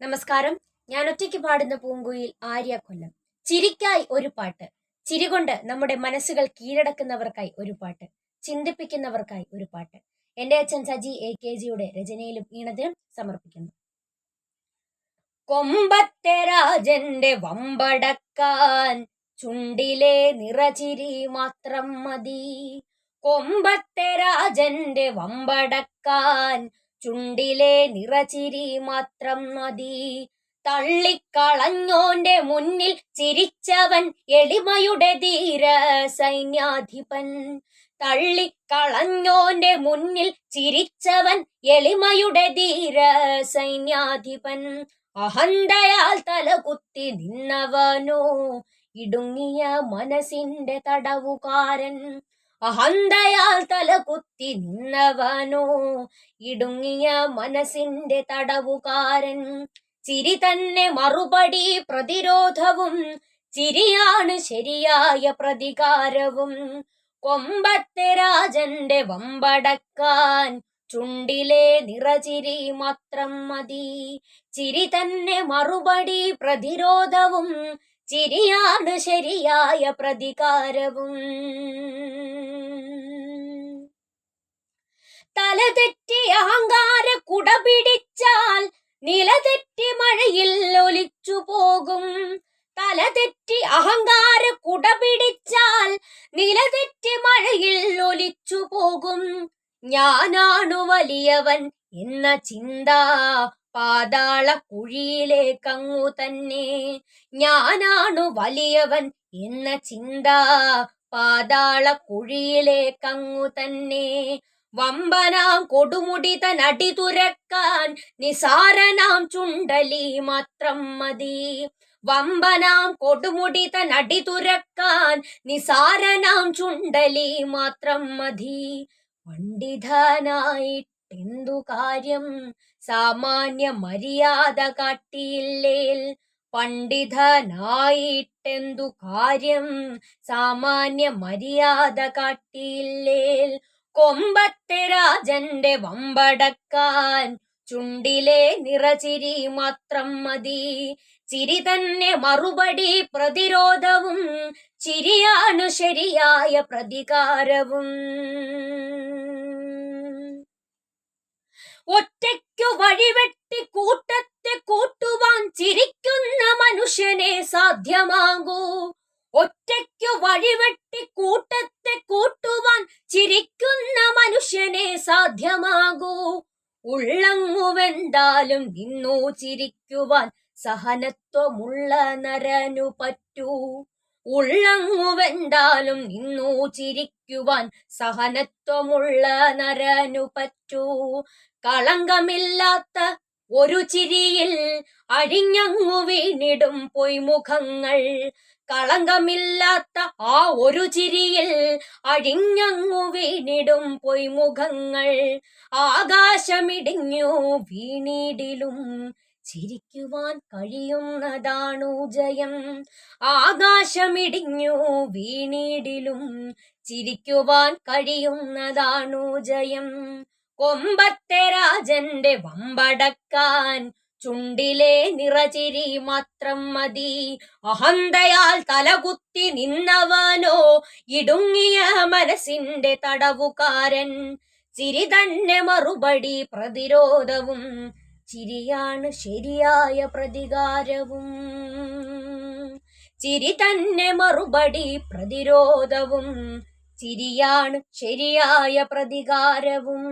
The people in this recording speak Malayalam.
നമസ്കാരം. ഞാൻ ഒറ്റയ്ക്ക് പാടുന്ന പൂങ്കുയിൽ ആര്യ കൊല്ലം. ചിരിക്കായി ഒരു പാട്ട്. ചിരി കൊണ്ട് നമ്മുടെ മനസ്സുകൾ കീഴടക്കുന്നവർക്കായി ഒരു പാട്ട്. ചിന്തിപ്പിക്കുന്നവർക്കായി ഒരു പാട്ട്. എന്റെ അച്ഛൻ സജി എ കെ ജിയുടെ രചനയിലും ഈണത്തിലും സമർപ്പിക്കുന്നു. കൊമ്പത്തെ രാജന്റെ വമ്പടക്കാൻ ചുണ്ടിലെ നിറചിരി മാത്രം മതി. കൊമ്പത്തെ രാജന്റെ വമ്പടക്കാൻ ചുണ്ടിലെ നിറചിരി മാത്രം മതി. തള്ളിക്കളഞ്ഞോന്റെ മുന്നിൽ ചിരിച്ചവൻ എളിമയുടെ ധീര സൈന്യാധിപൻ തള്ളിക്കളഞ്ഞോന്റെ മുന്നിൽ ചിരിച്ചവൻ എളിമയുടെ ധീര സൈന്യാധിപൻ അഹന്തയാൽ തലകുത്തി നിന്നവനോ ഇടുങ്ങിയ മനസ്സിന്റെ തടവുകാരൻ. അഹന്തയാൽ തലകുത്തി നിന്നവനോ? ഇടുങ്ങിയ മനസ്സിന്റെ തടവുകാരൻ. ചിരി തന്നെ മറുപടി പ്രതിരോധവും. ചിരിയാണ് ശരിയായ പ്രതികാരവും. കൊമ്പത്തെ രാജന്റെ വമ്പടക്കാൻ ചുണ്ടിലെ നിറചിരി മാത്രം മതി. ചിരി തന്നെ മറുപടി പ്രതിരോധവും. ചിരിയാണ് ശരിയായ പ്രതികാരവും. തലതെറ്റി അഹങ്കാര കുട പിടിച്ചാൽ മഴയിൽ ഒലിച്ചു പോകും. തലതെറ്റി അഹങ്കാര കുട പിടിച്ചാൽ നിലതെറ്റി മഴയിൽ ഒലിച്ചു പോകും. ഞാനാണു വലിയവൻ എന്ന ചിന്ത പാതാള കുഴിയിലേക്കങ്ങു തന്നെ. ഞാനാണു വലിയവൻ എന്ന ചിന്ത. പാതാള കുഴിയിലേക്കങ്ങു തന്നെ. വമ്പനാം കൊടുമുടി തൻ അടി തുരക്കാൻ നിസാരനാം ചുണ്ടലി മാത്രം മതി. വമ്പനാം കൊടുമുടി തൻ അടി തുരക്കാൻ നിസാരനാം ചുണ്ടലി മാത്രം മതി. പണ്ഡിതനായിട്ടെന്തു കാര്യം? സാമാന്യ മര്യാദ കാട്ടിയില്ലേൽ പണ്ഡിതനായിട്ടെന്തു കാര്യം? സാമാന്യ മര്യാദ കാട്ടിയില്ലേൽ കൊമ്പത്തെ രാജന്റെ വമ്പടക്കാൻ ചുണ്ടിലെ നിറചിരി മാത്രം മതി. ചിരി തന്നെ മറുപടി പ്രതിരോധവും ചിരിയാണ് ശരിയായ പ്രതികാരവും. ഒറ്റയ്ക്കു വഴിവെട്ടി കൂട്ടത്തെ കൂട്ടുവാൻ ചിരിക്കുന്ന മനുഷ്യനെ സാധ്യമാകൂ. ഒറ്റയ്ക്കു വഴിവെട്ടി കൂട്ടത്തെ കൂട്ടുവാൻ ചിരിക്കുന്ന മനുഷ്യനെ സാധ്യമാകൂ. ഉള്ളങ്ങുവെന്താലും നിന്നു ചിരിക്കുവാൻ സഹനത്വമുള്ള നരനു പറ്റൂ. ഉള്ളങ്ങുവെന്താലും നിന്നു ചിരിക്കുവാൻ സഹനത്വമുള്ള നരനു പറ്റൂ. കളങ്കമില്ലാത്ത ഒരു ചിരിയിൽ അഴിഞ്ഞങ്ങു വീണിടും പൊയ്മുഖങ്ങൾ. കളങ്കമില്ലാത്ത ആ ഒരു ചിരിയിൽ അഴിഞ്ഞങ്ങു വീണിടും പൊയ്മുഖങ്ങൾ. ആകാശമിടിഞ്ഞു വീണിടിലും ചിരിക്കുവാൻ കഴിയുന്നതാണു ജയം. ആകാശമിടിഞ്ഞു വീണിടിലും ചിരിക്കുവാൻ കഴിയുന്നതാണു ജയം. കൊമ്പത്തെ രാജന്റെ വമ്പടക്കാൻ ചുണ്ടിലെ നിറചിരി മാത്രം മതി. അഹന്തയാൽ തലകുത്തി നിന്നവനോ ഇടുങ്ങിയ മനസ്സിന്റെ തടവുകാരൻ. ചിരി തന്നെ മറുപടി പ്രതിരോധവും ചിരിയാണ് ശരിയായ പ്രതികാരവും. ചിരി തന്നെ മറുപടി പ്രതിരോധവും ചിരിയാണ് ശരിയായ പ്രതികാരവും.